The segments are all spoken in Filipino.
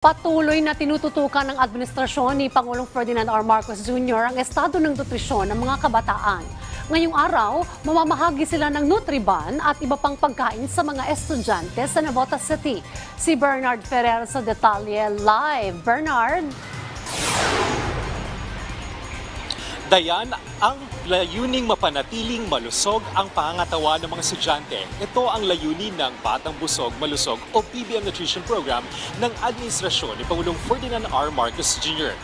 Patuloy na tinututukan ng administrasyon ni Pangulong Ferdinand R. Marcos Jr. ang estado ng nutrisyon ng mga kabataan. Ngayong araw, mamamahagi sila ng Nutriban at iba pang pagkain sa mga estudyante sa Navotas City. Si Bernard Ferrer sa detalye live. Bernard? Dayan, ang layuning mapanatiling malusog ang pangangatawan ng mga estudyante. Ito ang layunin ng Batang Busog Malusog o PBM Nutrition Program ng administrasyon ni Pangulong Ferdinand R. Marcos Jr.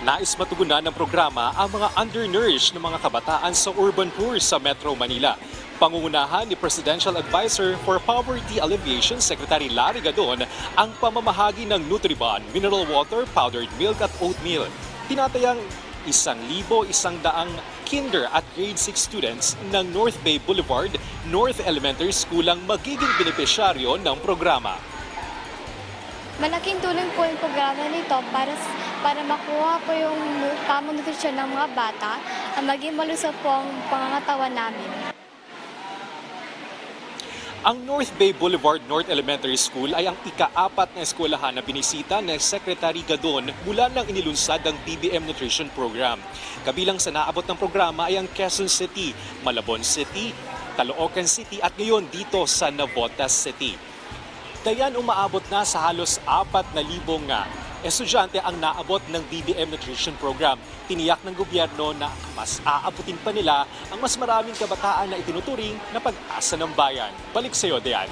Nais matugunan ng programa ang mga undernourished na mga kabataan sa urban poor sa Metro Manila. Pangungunahan ni Presidential Advisor for Poverty Alleviation Secretary Larry Gadon ang pamamahagi ng Nutriban, mineral water, powdered milk at oatmeal. Tinatayang isang libo isang daang kinder at grade 6 students ng North Bay Boulevard, North Elementary School ang magiging benepisyaryo ng programa. Malaking tulong po yung programa nito para para makuha po yung tamang nutrisyon ng mga bata at maging malusog po ang pangangatawan namin. Ang North Bay Boulevard North Elementary School ay ang ika-apat na eskwelahan na binisita ng Secretary Gadon mula nang inilunsad ang BBM Nutrition Program. Kabilang sa naabot ng programa ay ang Quezon City, Malabon City, Caloocan City at ngayon dito sa Navotas City. Dayan umaabot na sa halos 4,000 nga estudyante ang naabot ng BBM Nutrition Program. Tiniyak ng gobyerno na mas aabutin pa nila ang mas maraming kabataan na itinuturing na pag-asa ng bayan. Balik sa iyo, Dayan.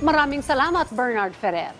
Maraming salamat, Bernard Ferrer.